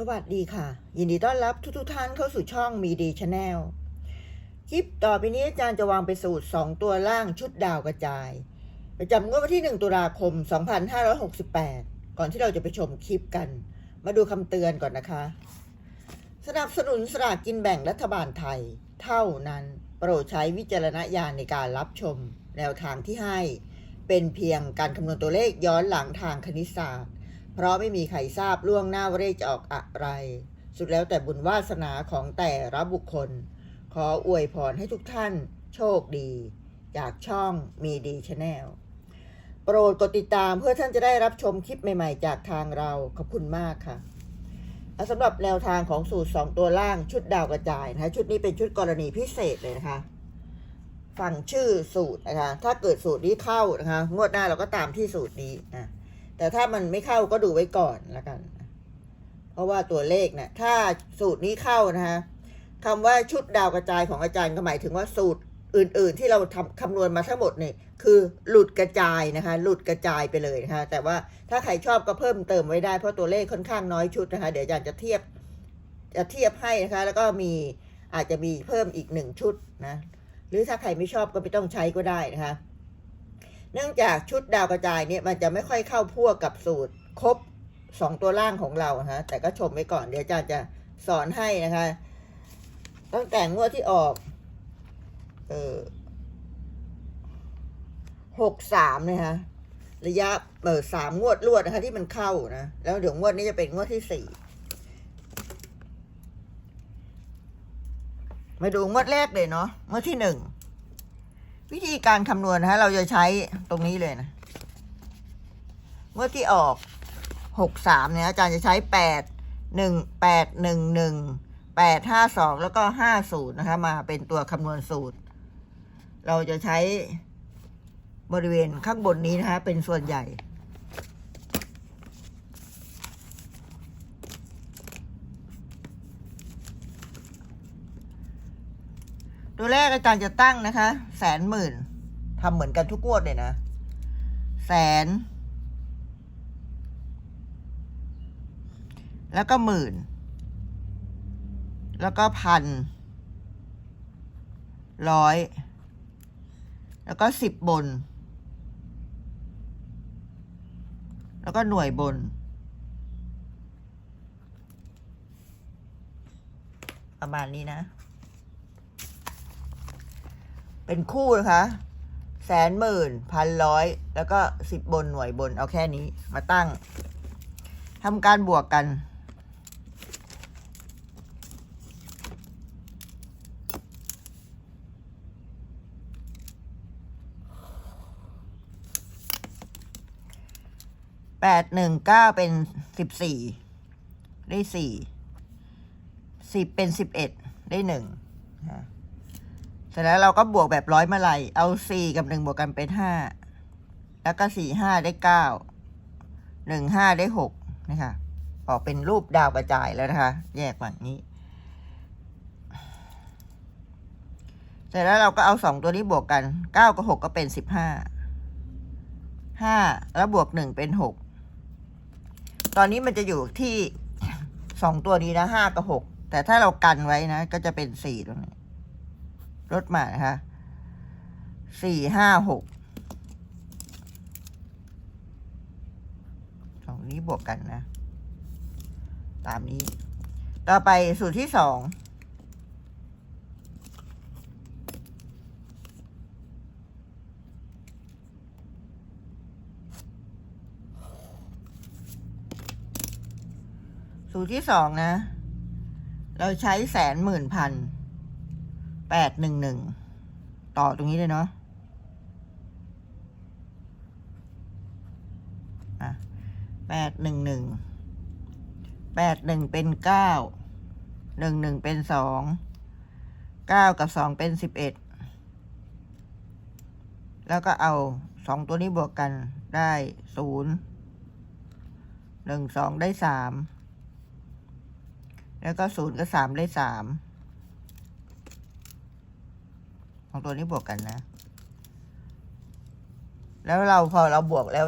สวัสดีค่ะ ยินดีต้อนรับทุกๆท่านเข้าสู่ช่องมีดีชาแนลคลิปต่อไปนี้อาจารย์จะวางไปนสูตร 2 ตัวล่างชุดดาวกระจาย ประจำงวดวันที่ 1 ตุลาคม 2568 ก่อนที่เราจะไปชมคลิปกัน มาดูคำเตือนก่อนนะคะ สนับสนุนสลากกินแบ่งรัฐบาลไทย เท่านั้น โปรดใช้วิจารณญาณในการรับชม แนวทางที่ให้ เป็นเพียงการคำนวณตัวเลขย้อนหลังทางคณิตศาสตร์ เพราะไม่มีใครทราบล่วงหน้าว่าเลขจะออกอะไร สุดแล้วแต่บุญวาสนาของแต่ละบุคคล ขออวยพรให้ทุกท่านโชคดี จากช่องมีดีชาแนลโปรดกดติดตามเพื่อท่านจะได้รับชมคลิปใหม่ๆ จากทางเราขอบคุณมากค่ะสำหรับแนวทางของสูตร 2 ตัวล่างชุดดาวกระจายนะคะชุดนี้เป็นชุดกรณีพิเศษเลยนะคะฟังชื่อสูตรนะคะ ถ้าเกิดสูตรนี้เข้านะคะ งวดหน้าเราก็ตามที่สูตรนี้นะ แต่ถ้ามันไม่เข้าก็ดูไว้ก่อนละกัน เพราะว่าตัวเลขเนะี่ยถ้าสูตรนี้เข้านะคะคำว่าชุดดาวกระจายของอาจารย์ก็หมายถึงว่าสูตรอื่น ๆ ที่เราทำคำนวณมาทั้งหมดเนี่ยคือหลุดกระจายนะคะ หลุดกระจายไปเลยนะคะ แต่ว่าถ้าใครชอบก็เพิ่มเติมไว้ได้เพราะตัวเลขค่อนข้างน้อยชุดนะคะ เดี๋ยวอาจารย์จะเทียบจะเทียบให้นะคะ แล้วก็มีอาจจะมีเพิ่มอีกหนึ่งชุดนะ หรือถ้าใครไม่ชอบก็ไม่ต้องใช้ก็ได้นะคะ เนื่องจากชุดดาวกระจายเนี่ยมันจะไม่ค่อยเข้าพวกกับสูตรครบสองตัวล่างของเรานะแต่ก็ชมไว้ก่อนเดี๋ยวอาจารย์จะสอนให้นะคะ ตั้งแต่งวดที่ออกเออหกสามนะคะระยะเออสามงวดรวดนะคะ ที่มันเข้านะ แล้วเดี๋ยวงวดนี้จะเป็นงวดที่สี่มาดูงวดแรกเลยเนาะงวดที่หนึ่ง วิธีการคำนวณนะฮะเราจะใช้ตรงนี้เลยนะเมื่อที่ออกหกสามเนี่ยอาจารย์จะใช้แปดหนึ่งแปดหนึ่งหนึ่งแปดห้าสองแล้วก็ห้าศูนย์นะคะมาเป็นตัวคำนวณสูตร เราจะใช้บริเวณข้างบนนี้นะคะเป็นส่วนใหญ่ ตัวแรกอาจารย์จะตั้งนะคะ แสนหมื่นทำเหมือนกันทุกงวดเลยนะ แสน แล้วก็หมื่น แล้วก็พัน ร้อย แล้วก็สิบบน แล้วก็หน่วยบนประมาณนี้นะ เป็นคู่นะคะแสนหมื่นพันร้อยแล้วก็สิบบนหน่วยบนเอาแค่นี้มาตั้งทำการบวกกัน แปดหนึ่งเก้าเป็นสิบสี่ได้สี่สิบเป็นสิบเอ็ดได้หนึ่งะ ร็จแล้วเราก็บวกแบบร้อยมาลัยเอาสี่กับหนึ่งบวกกันเป็นห้าแล้วก็สี่ห้าได้เก้าหนึ่งห้าได้หกนะคะออกเป็นรูปดาวกระจายแล้วนะคะ แยกแบบนี้ เสร็จแล้วเราก็เอาสองตัวนี้บวกกันเก้ากับหกก็เป็นสิบห้าห้าแล้วบวกหนึ่งเป็นหกตอนนี้มันจะอยู่ที่สองตัวนี้นะห้ากับหกแต่ถ้าเรากันไว้นะ ก็จะเป็นสี่ตรงนี้ ลดมานะคะสี่ห้าหกสองนี้บวกกันนะ ตามนี้ ต่อไปสูตรที่สองสูตรที่สองนะ เราใช้แสนหมื่นพัน แปดหนึ่งหนึ่งต่อตรงนี้เลยเนาะแปดหนึ่งหนึ่งแปดหนึ่งเป็นเก้าหนึ่งหนึ่งเป็นสองเก้ากับสองเป็นสิบเอ็ดแล้วก็เอาสองตัวนี้บวกกันได้ศูนย์หนึ่งสองได้สามแล้วก็ศูนย์กับสามได้สาม ของตัวนี้บวกกันนะ แล้วเราพอเราบวกแล้ว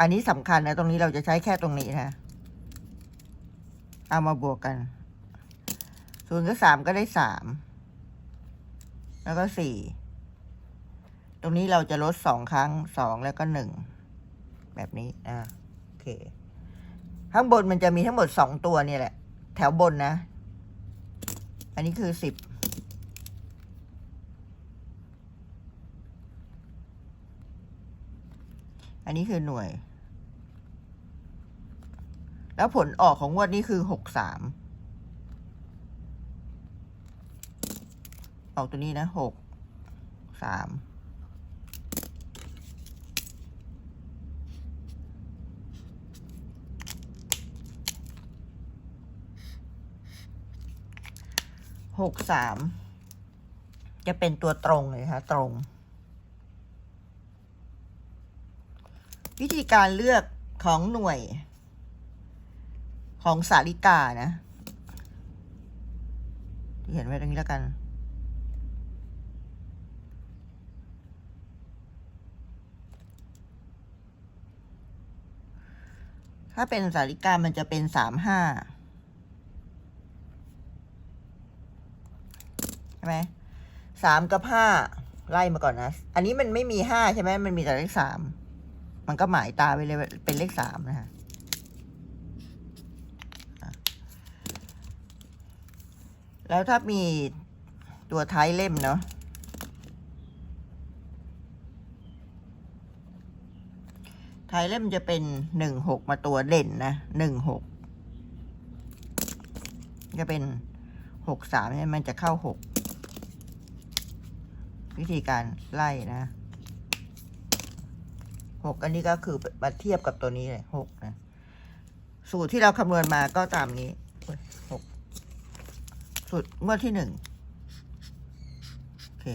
อันนี้สำคัญนะ ตรงนี้เราจะใช้แค่ตรงนี้นะ เอามาบวกกันศูนย์กับสามก็ได้สาม แล้วก็สี่ ตรงนี้เราจะลดสองครั้งสองแล้วก็หนึ่ง แบบนี้ อะโอเค ข้างบนมันจะมีทั้งหมดสองตัวเนี่ยแหละ แถวบนนะ อันนี้คือสิบ อันนี้คือหน่วย แล้วผลออกของงวดนี้คือหกสามออกตัวนี้นะหกสามหกสามจะเป็นตัวตรงเลยค่ะ ตรง วิธีการเลือกของหน่วย ของสาริกานะ เห็นไว้ตรงนี้แล้วกัน ถ้าเป็นสาริกามันจะเป็นสามห้าใช่ไหมสามกับห้าไล่มาก่อนนะ อันนี้มันไม่มีห้าใช่ไหมมันมีแต่เลขสาม มันก็หมายตาไปเลยเป็นเลขสามนะฮะอะแล้วถ้ามีตัวท้ายเล่มเนาะท้ายเล่มจะเป็นหนึ่งหกมาตัวเด่นนะหนึ่งหกจะเป็นหกสามเนี่ยมันจะเข้าหกวิธีการไล่นะ หกอันนี้ก็คือมาเทียบกับตัวนี้เลยหกนะสูตรที่เราคำนวณมาก็ตามนี้หกสูตรงวดที่หนึ่งโอเค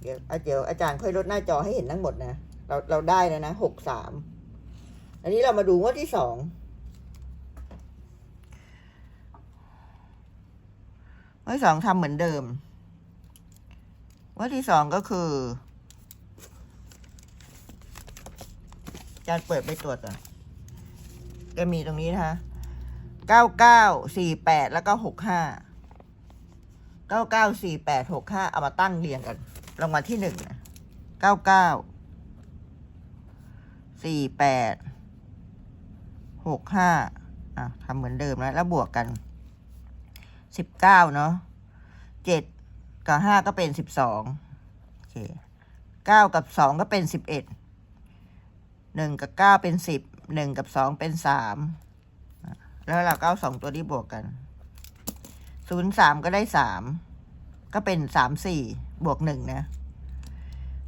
เดี๋ยวอะเดี๋ยวอาจารย์ค่อยลดหน้าจอให้เห็นทั้งหมดนะ เราเราได้แล้วนะหกสามอันนี้เรามาดูงวดที่สองงวดที่สองทำเหมือนเดิมงวดที่สองก็คืออา จารเปิดไปตรวจก่อนก็มีตรงนี้นะคะเก้าเก้าสี่แปดแล้วก็หกห้าเก้าเก้าสี่แปดหกห้าเอามาตั้งเรียงกันรางวัลที่หนึ่งนะเก้าเก้าสี่แปดหกห้าอะทำเหมือนเดิมแล้วแล้วบวกกันสิบเก้าเนาะเจ็ดกับห้าก็เป็นสิบสองโอเคเก้ากับสองก็เป็นสิบเอ็ด หนึ่งกับเก้าเป็นสิบหนึ่งกับสองเป็นสามแล้วเราก็เอาสองตัวนี้บวกกันศูนย์สามก็ได้สามก็เป็นสามสี่บวกหนึ่งนะ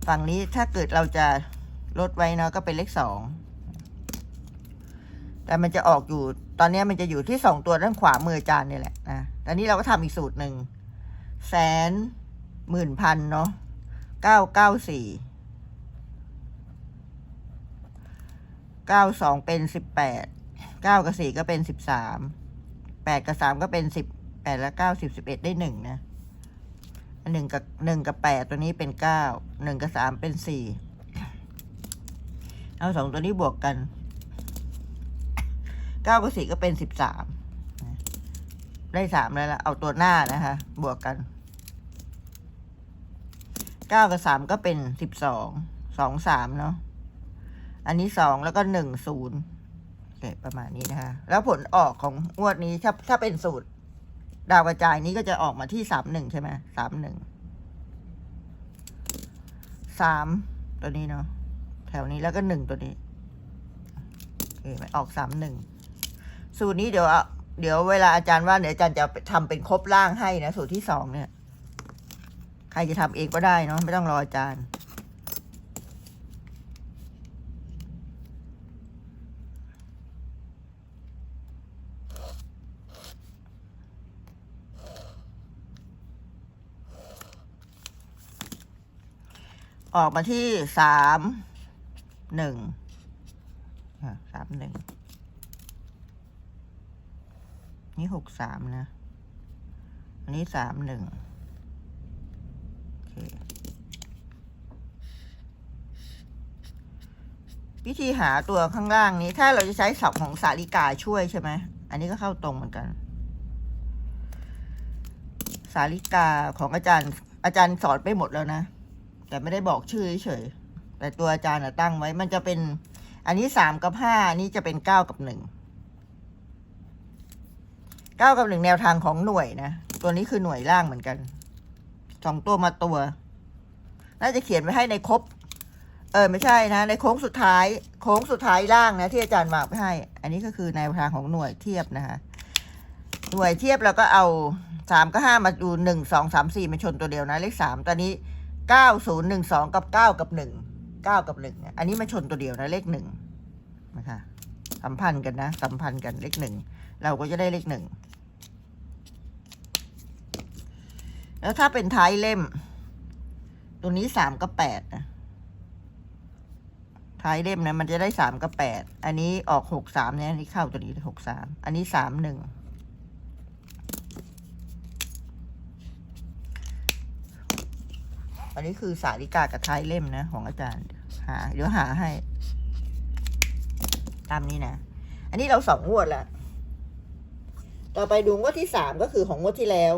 ฝั่งนี้ถ้าเกิดเราจะลดไว้เนาะก็เป็นเลขสองแต่มันจะออกอยู่ตอนนี้มันจะอยู่ที่สองตัวด้านขวามือจานนี่แหละนะตอนนี้เราก็ทำอีกสูตรหนึ่งแสนหมื่นพันเนาะเก้าเก้าสี่ เก้าสองเป็นสิบแปดเก้ากับสี่ก็เป็นสิบสามแปดกับสามก็เป็นสิบแปดและเก้าสิบสิบเอ็ดได้หนึ่งนะหนึ่งกับหนึ่งกับแปดตัวนี้เป็นเก้าหนึ่งกับสามเป็นสี่เอาสองตัวนี้บวกกันเก้ากับสี่ก็เป็นสิบสามได้สามแล้วล่ะเอาตัวหน้านะคะ บวกกันเก้ากับสามก็เป็นสิบสองสองสามเนาะ อันนี้สองแล้วก็หนึ่งศูนย์เประมาณนี้นะคะ แล้วผลออกของงวดนี้ถ้าถ้าเป็นสูตร ดาวกระจายนี้ก็จะออกมาที่สามหนึ่งใช่ไหมสามหนึ่งสามตัวนี้เนาะแถวนี้แล้วก็หนึ่งตัวนี้โอเคไหมออกสามหนึ่งสูตรนี้เดี๋ยวเอาเดี๋ยวเวลาอาจารย์ว่าเดี๋ยวอาจารย์จะทำเป็นครบล่างให้นะสูตรที่สองเนี่ย ใครจะทำเองก็ได้เนาะไม่ต้องรออาจารย์ ออกมาที่สามหนึ่งสามหนึ่งนี่หกสามนะ อันนี้สามหนึ่งโอเควิธีหาตัวข้างล่างนี้ ถ้าเราจะใช้ศัพท์ของสาริกาช่วยใช่ไหม อันนี้ก็เข้าตรงเหมือนกัน สาริกาของอาจารย์อาจารย์สอนไปหมดแล้วนะ แต่ไม่ได้บอกชื่อเฉยแต่ตัวอาจารย์ตั้งไว้มันจะเป็น อันนี้สามกับห้านนี้จะเป็นเก้ากับหนึ่งเก้ากับหนึ่งแนวทางของหน่วยนะตัวนี้คือหน่วยล่างเหมือนกันสองตัวมาตัว น่าจะเขียนไว้ให้ในครบ เออไม่ใช่นะ ในโค้งสุดท้าย โค้งสุดท้ายล่างนะที่อาจารย์วางไว้ให้ อันนี้ก็คือแนวทางของหน่วยเทียบนะคะหน่วยเทียบเราก็เอาสามก็ห้ามาดูหนึ่งสองสามสี่มาชนตัวเดียวนะ เลขสามตอนนี้ เก้าศูนย์หนึ่งสองกับเก้ากับหนึ่งเก้ากับหนึ่งอันนี้มาชนตัวเดียวนะเลขหนึ่งนะคะสัมพันธ์กันนะ สัมพันธ์กันเลขหนึ่งเราก็จะได้เลขหนึ่งแล้วถ้าเป็นท้ายเล่ม ตัวนี้สามกับแปดนะท้ายเล่มนะมันจะได้สามกับแปดอันนี้ออกหกสามเนี่ยอันนี้เข้าตัวนี้หกสามอันนี้สามหนึ่ง อันนี้คือสาริกากับท้ายเล่มนะ ของอาจารย์ หา เดี๋ยวหาให้ ตามนี้นะ อันนี้เราสองงวดล้วต่อไปดูงวดที่สามก็คือของงวดที่แล้ว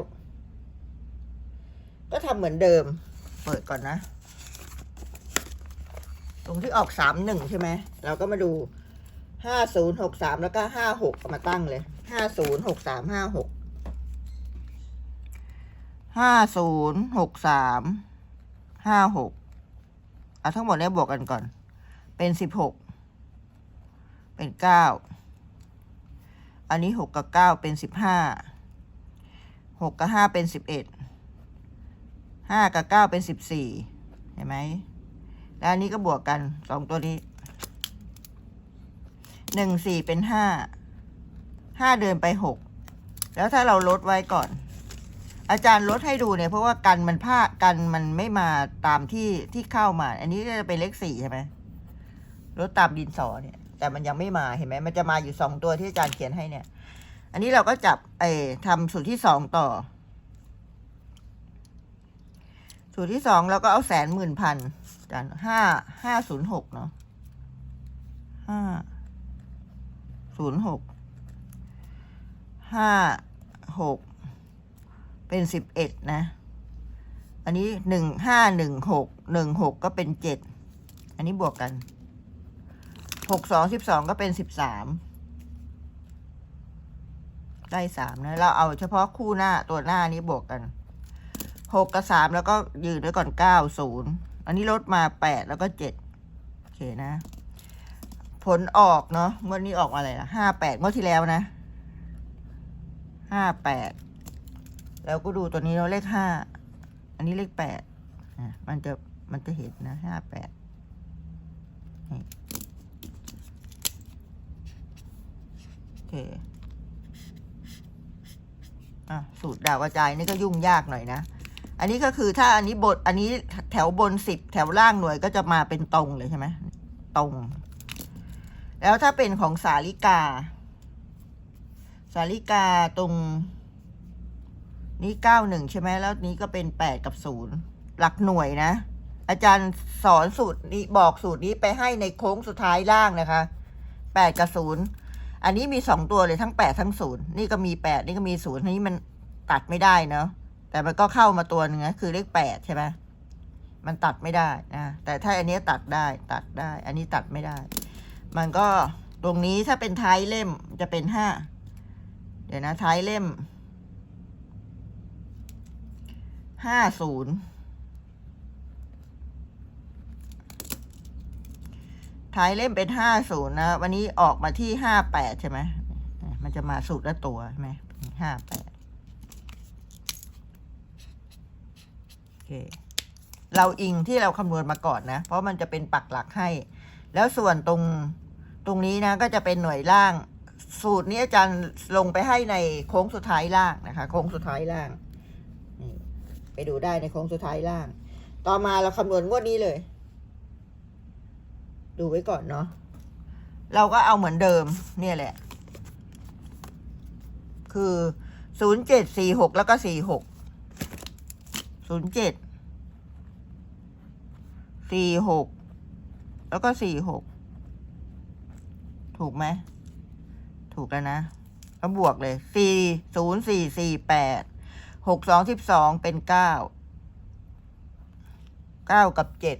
ก็ทำเหมือนเดิม เปิดก่อนนะ ตรงที่ออกสามหนึ่งใช่ไหม เราก็มาดูห้าศูนย์หกสามแล้วก็ห้าหกมาตั้งเลยห้าศูนย์หกสามห้าหกห้าศูนย์หกสาม ห้าหกเอาทั้งหมดเนี้ยบวกกันก่อน เป็นสิบหก เป็นเก้า อันนี้หกกับเก้าเป็นสิบห้า หกกับห้าเป็นสิบเอ็ด ห้ากับเก้าเป็นสิบสี่ เห็นไหม แล้วอันนี้ก็บวกกันสองตัวนี้ หนึ่งสี่เป็นห้า ห้าเดินไปหก แล้วถ้าเราลดไว้ก่อน อาจารย์ลดให้ดูเนี่ยเพราะว่ากันมันพลากันมันไม่มาตามที่ที่เข้ามา อันนี้ก็จะเป็นเลขสี่ใช่ไหมลดตามดินสอเนี่ย แต่มันยังไม่มาเห็นไหมมันจะมาอยู่สองตัวที่อาจารย์เขียนให้เนี่ย อันนี้เราก็จับเออทำสูตรที่สองต่อ สูตรที่สองเราก็เอาแสนหมื่นพันจานห้าห้าศูนย์หกเนาะห้าศูนย์หกห้าหก เป็นสิบเอ็ดนะ อันนี้หนึ่งห้าหนึ่งหกหนึ่งหกก็เป็นเจ็ดอันนี้บวกกันหกสองสิบสองก็เป็นสิบสามได้สามนะเราเอาเฉพาะคู่หน้าตัวหน้านี้บวกกันหกกับสามแล้วก็ยืนไว้ก่อนเก้าศูนย์อันนี้ลดมาแปดแล้วก็เจ็ดโอเคนะ ผลออกเนาะงวดนี้ออกมาอะไรล่ะห้าแปดงวดที่แล้วนะห้าแปด แล้วก็ดูตัวนี้เราเลขห้า อันนี้เลขแปดอะมันจะมันจะเห็นนะห้าแปดโอเคอะสูตรดาวกระจายนี่ก็ยุ่งยากหน่อยนะ อันนี้ก็คือถ้าอันนี้บทอันนี้แถวบนสิบแถวล่างหน่วยก็จะมาเป็นตรงเลยใช่ไหมตรง แล้วถ้าเป็นของสาลิกา สาลิกาตรง นี้เก้าหนึ่งใช่ไหมแล้วนี้ก็เป็นแปดกับศูนย์หลักหน่วยนะ อาจารย์สอนสูตรนี้บอกสูตรนี้ไปให้ในโค้งสุดท้ายล่างนะคะแปดกับศูนย์อันนี้มีสองตัวเลยทั้งแปดทั้งศูนย์นี่ก็มีแปดนี่ก็มีศูนย์นี้มันตัดไม่ได้เนาะแต่มันก็เข้ามาตัวหนึ่งนะคือเลขแปดใช่ไหมมันตัดไม่ได้นะแต่ถ้าอันนี้ตัดได้ตัดได้ อันนี้ตัดไม่ได้ มันก็ตรงนี้ถ้าเป็นท้ายเล่มจะเป็นห้าเดี๋ยวนะท้ายเล่ม ห้าศูนย์ท้ายเล่มเป็นห้าศูนย์นะ วันนี้ออกมาที่ห้าแปดใช่ไหม มันจะมาสูตรละตัวใช่ไหมห้าแปดโอเค เราอิงที่เราคำนวณมาก่อนนะ เพราะมันจะเป็นปักหลักให้ แล้วส่วนตรงตรงนี้นะก็จะเป็นหน่วยล่าง สูตรนี้อาจารย์ลงไปให้ในโค้งสุดท้ายล่างนะคะ โค้งสุดท้ายล่าง ไปดูได้ในโค้งสุดท้ายล่าง ต่อมาเราคำนวณงวดนี้เลย ดูไว้ก่อนเนาะ เราก็เอาเหมือนเดิม เนี่ยแหละ คือศูนย์เจ็ดสี่หกแล้วก็สี่หกศูนย์เจ็ดสี่หกแล้วก็สี่หกถูกไหม ถูกแล้วนะ ก็บวกเลยสี่ศูนย์สี่สี่แปด หกสองสิบสองเป็นเก้าเก้ากับเจ็ด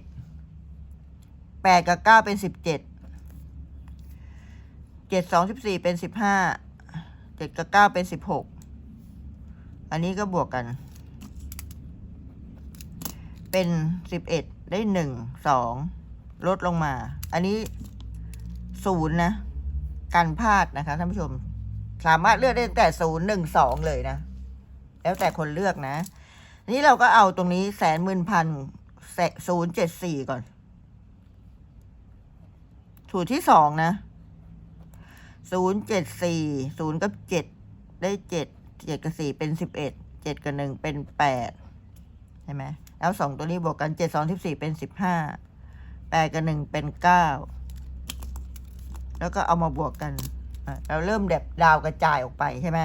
แปดกับเก้าเป็นสิบเจ็ดเจ็ดสองสิบสี่เป็นสิบห้าเจ็ดกับเก้าเป็นสิบหกอันนี้ก็บวกกัน เป็นสิบเอ็ดได้หนึ่งสองลดลงมา อันนี้ศูนย์นะกันพลาดนะคะท่านผู้ชม สามารถเลือกได้ตั้งแต่ศูนย์หนึ่งสองเลยนะ แล้วแต่คนเลือกนะ นี่เราก็เอาตรงนี้แสนหมื่นพันศูนย์เจ็ดสี่ก่อน สูตรที่สองนะศูนย์เจ็ดสี่ศูนย์กับเจ็ดได้เจ็ดเจ็ดกับสี่เป็นสิบเอ็ดเจ็ดกับหนึ่งเป็นแปดใช่ไหมแล้วสองตัวนี้บวกกันเจ็ดสองสิบสี่เป็นสิบห้าแปดกับหนึ่งเป็นเก้าแล้วก็เอามาบวกกันเราเริ่มแบบดาวกระจายออกไปใช่ไหม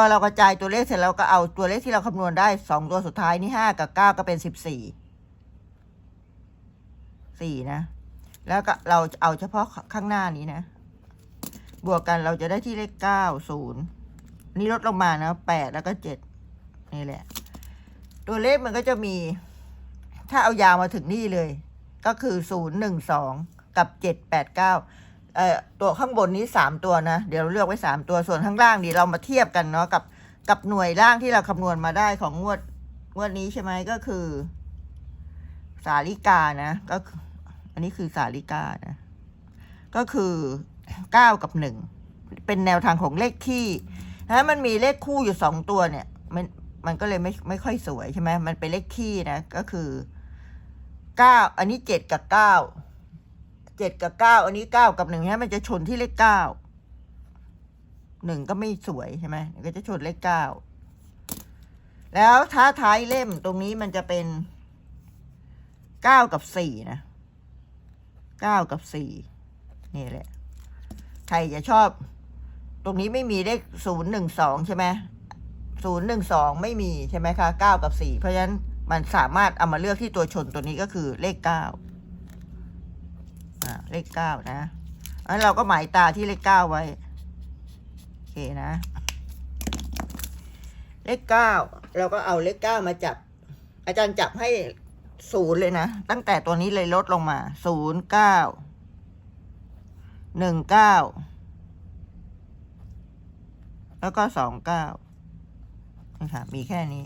พอเรากระจายตัวเลขเสร็จแล้วก็เอาตัวเลขที่เราคำนวณได้สองตัวสุดท้ายนี่ห้ากับเก้าก็เป็นสิบสี่สี่นะ แล้วก็เราเอาเฉพาะข้างหน้านี้นะ บวกกันเราจะได้ที่เลขเก้าศูนย์นี่ลดลงมานะแปดแล้วก็เจ็ดนี่แหละ ตัวเลขมันก็จะมี ถ้าเอายาวมาถึงนี่เลย ก็คือศูนย์หนึ่งสองกับเจ็ดแปดเก้า เอ่อตัวข้างบนนี้สามตัวนะ เดี๋ยวเราเลือกไว้สามตัวส่วนข้างล่างนี่เรามาเทียบกันเนาะกับกับหน่วยล่างที่เราคำนวณมาได้ของงวดงวดนี้ใช่ไหมก็คือ สาลิกานะ ก็อันนี้คือสาลิกานะ ก็คือเก้ากับหนึ่งเป็นแนวทางของเลขคี่นะมันมีเลขคู่อยู่สองตัวเนี่ย มันมันก็เลยไม่ไม่ค่อยสวยใช่ไหมมันเป็นเลขคี่นะ ก็คือเก้าอันนี้เจ็ดกับเก้า เจ็ดกับเก้าอันนี้เก้ากับหนึ่งเนี่ยมันจะชนที่เลขเก้าหนึ่งก็ไม่สวยใช่ไหมก็จะชนเลขเก้าแล้วท้าท้ายเล่มตรงนี้มันจะเป็นเก้ากับสี่นะเก้ากับสี่นี่แหละ ใครจะชอบ ตรงนี้ไม่มีเลขศูนย์หนึ่งสองใช่ไหมศูนย์หนึ่งสองไม่มีใช่ไหมคะเก้ากับสี่เพราะฉะนั้นมันสามารถเอามาเลือกที่ตัวชนตัวนี้ก็คือเลขเก้า อ่าเลขเก้านะอันเราก็หมายตาที่เลขเก้าไว้โอเคนะ เลขเก้าเราก็เอาเลขเก้ามาจับ อาจารย์จับให้ศูนย์เลยนะ ตั้งแต่ตัวนี้เลยลดลงมาศูนย์เก้าหนึ่งเก้าแล้วก็สองเก้านี่ค่ะมีแค่นี้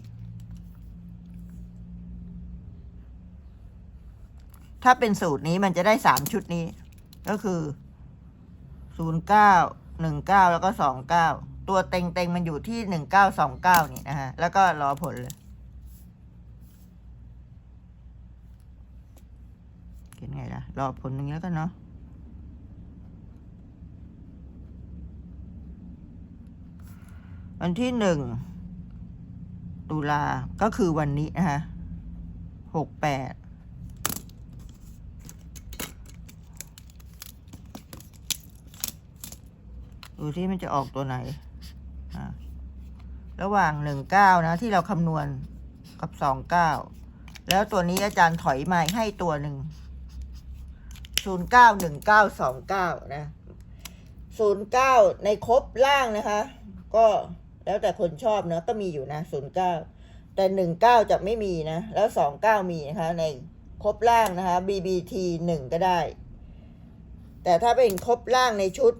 ถ้าเป็นสูตรนี้มันจะได้สามชุดนี้ ก็คือศูนย์เก้าหนึ่งเก้าแล้วก็สองเก้าตัวเต็งเต็งมันอยู่ที่หนึ่งเก้าสองเก้านี่นะฮะ แล้วก็รอผลเลยเขียนไงล่ะ รอผลอย่างนี้แล้วกันเนาะวันที่หนึ่งตุลาก็คือวันนี้นะคะหกแปด ดูที่มันจะออกตัวไหนระหว่างหนึ่งเก้านะที่เราคำนวณกับสองเก้าแล้วตัวนี้อาจารย์ถอยมาให้ตัวหนึ่งศูนย์เก้าหนึ่งเก้าสองเก้านะศูนย์เก้าในครบล่างนะคะ ก็แล้วแต่คนชอบเนอะก็มีอยู่นะศูนย์เก้าแต่หนึ่งเก้าจะไม่มีนะ แล้วสองเก้ามีนะคะ ในครบล่างนะคะ BBT หนึ่งก็ได้ แต่ถ้าเป็นครบล่างในชุด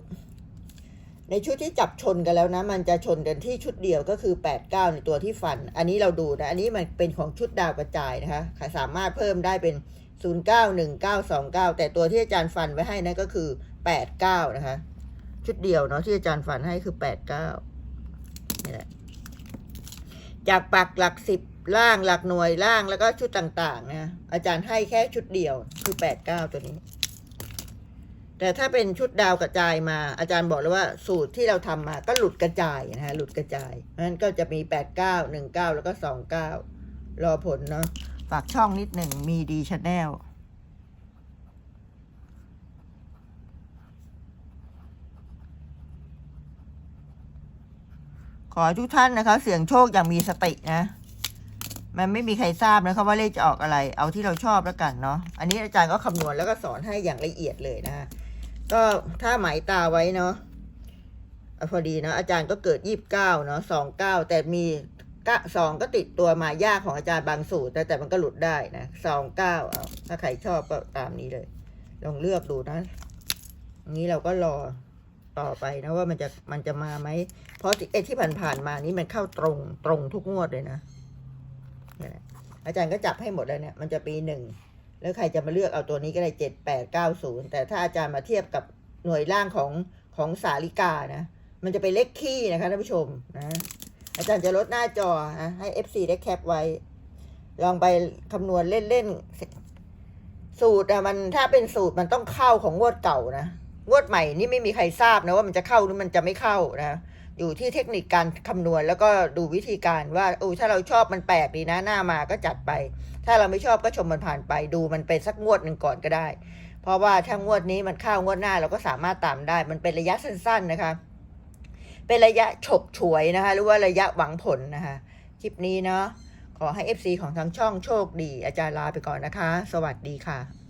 ในชุดที่จับชนกันแล้วนะ มันจะชนกันที่ชุดเดียวก็คือแปดเก้าในตัวที่ฟัน อันนี้เราดูนะ อันนี้มันเป็นของชุดดาวกระจายนะคะสามารถเพิ่มได้เป็นศูนย์เก้าหนึ่งเก้าสองเก้าแต่ตัวที่อาจารย์ฟันไว้ให้นั่นก็คือแปดเก้านะคะ ชุดเดียวเนาะที่อาจารย์ฝันให้คือแปดเก้านี่แหละจากปักหลักสิบล่างหลักหน่วยล่างแล้วก็ชุดต่างๆนะอาจารย์ให้แค่ชุดเดียวคือแปดเก้าตัวนี้ แต่ถ้าเป็นชุดดาวกระจายมา อาจารย์บอกแล้วว่าสูตรที่เราทำมาก็หลุดกระจายนะฮะหลุดกระจายเพราะฉะนั้นก็จะมีแปดเก้าหนึ่งเก้าแล้วก็สองเก้ารอผลเนาะฝากช่องนิดหนึ่งมีดีชาแนลขอทุกท่านนะคะ เสี่ยงโชคอย่างมีสตินะ มันไม่มีใครทราบนะคะว่าเลขจะออกอะไร เอาที่เราชอบแล้วกันเนาะ อันนี้อาจารย์ก็คำนวณแล้วก็สอนให้อย่างละเอียดเลยนะ ก็ถ้าหมายตาไว้เนาะพอดีเนาะอาจารย์ก็เกิดยี่บเก้าเนาะสองเก้าแต่มีกะสองก็ติดตัวมายากของอาจารย์บางสูตรแต่แต่มันก็หลุดได้นะสองเก้าเอาถ้าใครชอบก็ตามนี้เลย ลองเลือกดูนะนี้เราก็รอต่อไปนะว่ามันจะมันจะมาไหมเพราะไอ้ที่ผ่านๆมานี่มันเข้าตรงตรงทุกงวดเลยนะเนี่ยแหละอาจารย์ก็จับให้หมดแล้วเนี่ย มันจะปีหนึ่ง แล้วใครจะมาเลือกเอาตัวนี้ก็ได้เจ็ดแปดเก้าศูนย์แต่ถ้าอาจารย์มาเทียบกับหน่วยล่างของของสาลิกานะ มันจะเป็นเลขขี้นะคะท่านผู้ชมนะอาจารย์จะลดหน้าจอนะให้ FC ได้แคปไว้ ลองไปคำนวณเล่นๆ สูตรอะมันถ้าเป็นสูตรมันต้องเข้าของงวดเก่านะงวดใหม่นี่ไม่มีใครทราบนะว่ามันจะเข้าหรือมันจะไม่เข้านะ อยู่ที่เทคนิคการคำนวณแล้วก็ดูวิธีการว่าโอ้ถ้าเราชอบมันแปลกดีนะหน้ามาก็จัดไป ถ้าเราไม่ชอบก็ชมมันผ่านไปดูมันไปสักงวดหนึ่งก่อนก็ได้ เพราะว่าถ้างวดนี้มันเข้างวดหน้าเราก็สามารถตามได้ มันเป็นระยะสั้น ๆนะคะ เป็นระยะฉกฉวยนะคะ หรือว่าระยะหวังผลนะคะคลิปนี้เนาะขอให้ FC ของทั้งช่องโชคดี อาจารย์ลาไปก่อนนะคะ สวัสดีค่ะ